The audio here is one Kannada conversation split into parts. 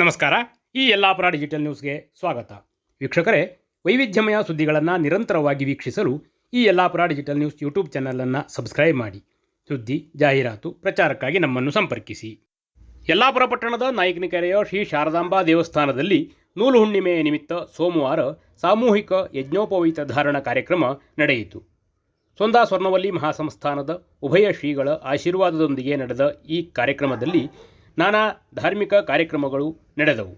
ನಮಸ್ಕಾರ. ಈ ಯಲ್ಲಾಪುರ ಡಿಜಿಟಲ್ ನ್ಯೂಸ್ಗೆ ಸ್ವಾಗತ. ವೀಕ್ಷಕರೇ, ವೈವಿಧ್ಯಮಯ ಸುದ್ದಿಗಳನ್ನು ನಿರಂತರವಾಗಿ ವೀಕ್ಷಿಸಲು ಈ ಯಲ್ಲಾಪುರ ಡಿಜಿಟಲ್ ನ್ಯೂಸ್ ಯೂಟ್ಯೂಬ್ ಚಾನಲನ್ನು ಸಬ್ಸ್ಕ್ರೈಬ್ ಮಾಡಿ. ಸುದ್ದಿ, ಜಾಹೀರಾತು, ಪ್ರಚಾರಕ್ಕಾಗಿ ನಮ್ಮನ್ನು ಸಂಪರ್ಕಿಸಿ. ಯಲ್ಲಾಪುರ ಪಟ್ಟಣದ ನಾಯಕನಿಕೆರೆಯ ಶ್ರೀ ಶಾರದಾಂಬಾ ದೇವಸ್ಥಾನದಲ್ಲಿ ನೂಲು ಹುಣ್ಣಿಮೆಯ ನಿಮಿತ್ತ ಸೋಮವಾರ ಸಾಮೂಹಿಕ ಯಜ್ಞೋಪವೀತ ಧಾರಣ ಕಾರ್ಯಕ್ರಮ ನಡೆಯಿತು. ಸೊಂದಾ ಸ್ವರ್ಣವಲ್ಲಿ ಮಹಾಸಂಸ್ಥಾನದ ಉಭಯ ಶ್ರೀಗಳ ಆಶೀರ್ವಾದದೊಂದಿಗೆ ನಡೆದ ಈ ಕಾರ್ಯಕ್ರಮದಲ್ಲಿ ನಾನಾ ಧಾರ್ಮಿಕ ಕಾರ್ಯಕ್ರಮಗಳು ನಡೆದವು.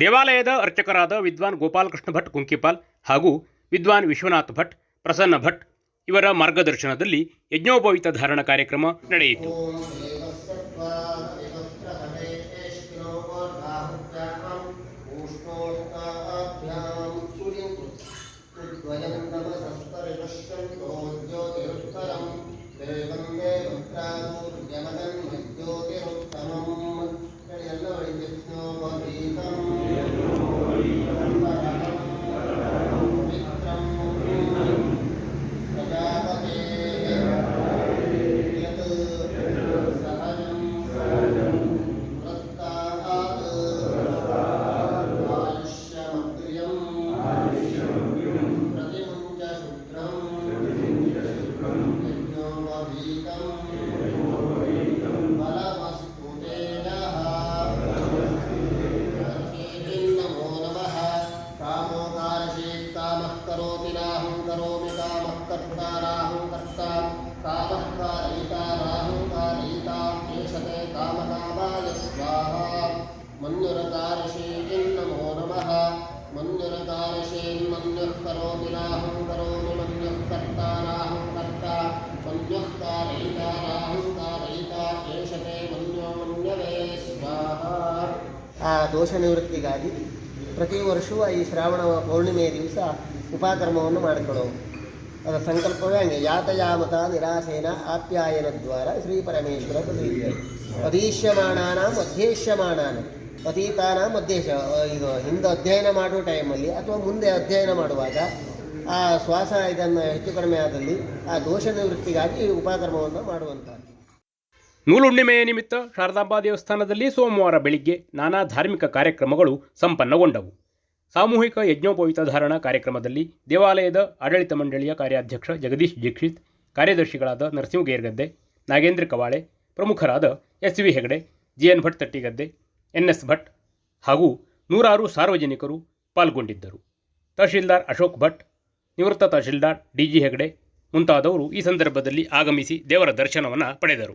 ದೇವಾಲಯದ ಅರ್ಚಕರಾದ ವಿದ್ವಾನ್ ಗೋಪಾಲಕೃಷ್ಣ ಭಟ್ ಕುಂಕಿಪಾಲ್ ಹಾಗೂ ವಿದ್ವಾನ್ ವಿಶ್ವನಾಥ್ ಭಟ್, ಪ್ರಸನ್ನ ಭಟ್ ಇವರ ಮಾರ್ಗದರ್ಶನದಲ್ಲಿ ಯಜ್ಞೋಪವಿತ ಧಾರಣ ಕಾರ್ಯಕ್ರಮ ನಡೆಯಿತು. करोति नाहं करोमि कामः कर्ता राहं कर्ता कामः कारयिता राहं कारयिता एषते कामकामाय स्वाहा मन्युरकारशीन्नमो नमः मन्युरकारशीन्मन्युः करोति नाहं करोमि मन्युः कर्ता राहं कर्ता मन्युः कारयिता राहं कारयिता एषते मन्यो मन्यवे स्वाहा ಆ ದೋಷ ನಿವೃತ್ತಿಗಾಗಿ ಪ್ರತಿ ವರ್ಷವೂ ಈ ಶ್ರಾವಣ ಪೌರ್ಣಿಮೆಯ ದಿವಸ ಉಪಕರ್ಮವನ್ನು ಮಾಡಿಕೊಳ್ಳೋದು ಅದರ ಸಂಕಲ್ಪವೇ ಹಂಗೆ. ಯಾತಯಾಮತ ನಿರಾಸೇನ ಆಪ್ಯಾಯನ ದ್ವಾರ ಶ್ರೀ ಪರಮೇಶ್ವರ ತದೀಯ ಅದೀಶ್ಯಮಾಣಾನಾಂ ಅಧ್ಯೇಶ್ಯಮಾಣಾನ. ಅತೀತಾನಾಂ ಮಧ್ಯೇಶ ಇದು ಹಿಂದೆ ಅಧ್ಯಯನ ಮಾಡುವ ಟೈಮಲ್ಲಿ ಅಥವಾ ಮುಂದೆ ಅಧ್ಯಯನ ಮಾಡುವಾಗ ಆ ಶ್ವಾಸ ಇದನ್ನು ಹೆಚ್ಚು ಕಡಿಮೆ ಆದಲ್ಲಿ ಆ ದೋಷ ನಿವೃತ್ತಿಗಾಗಿ ಉಪಾಕರ್ಮವನ್ನು ಮಾಡುವಂಥದ್ದು. ನೂಲುಣ್ಣಿಮೆಯ ನಿಮಿತ್ತ ಶಾರದಾಂಬಾ ದೇವಸ್ಥಾನದಲ್ಲಿ ಸೋಮವಾರ ಬೆಳಿಗ್ಗೆ ನಾನಾ ಧಾರ್ಮಿಕ ಕಾರ್ಯಕ್ರಮಗಳು ಸಂಪನ್ನಗೊಂಡವು. ಸಾಮೂಹಿಕ ಯಜ್ಞೋಪವಿತ ಧಾರಣಾ ಕಾರ್ಯಕ್ರಮದಲ್ಲಿ ದೇವಾಲಯದ ಆಡಳಿತ ಮಂಡಳಿಯ ಕಾರ್ಯಾಧ್ಯಕ್ಷ ಜಗದೀಶ್ ದೀಕ್ಷಿತ್, ಕಾರ್ಯದರ್ಶಿಗಳಾದ ನರಸಿಂಹ ಗೇರ್ಗದ್ದೆ, ನಾಗೇಂದ್ರ ಕವಾಳೆ, ಪ್ರಮುಖರಾದ S V Hegde G N Bhat Tattigadde N S Bhat ಹಾಗೂ ನೂರಾರು ಸಾರ್ವಜನಿಕರು ಪಾಲ್ಗೊಂಡಿದ್ದರು. ತಹಶೀಲ್ದಾರ್ ಅಶೋಕ್ ಭಟ್, ನಿವೃತ್ತ ತಹಶೀಲ್ದಾರ್ ಡಿ ಜಿ ಹೆಗಡೆ ಮುಂತಾದವರು ಈ ಸಂದರ್ಭದಲ್ಲಿ ಆಗಮಿಸಿ ದೇವರ ದರ್ಶನವನ್ನು ಪಡೆದರು.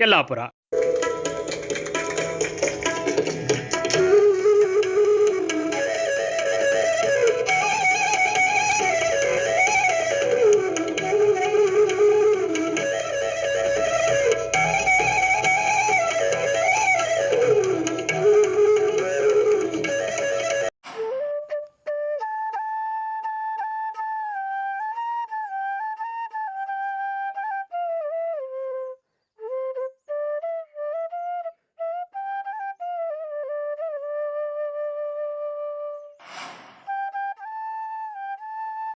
ಯಲ್ಲಾಪುರ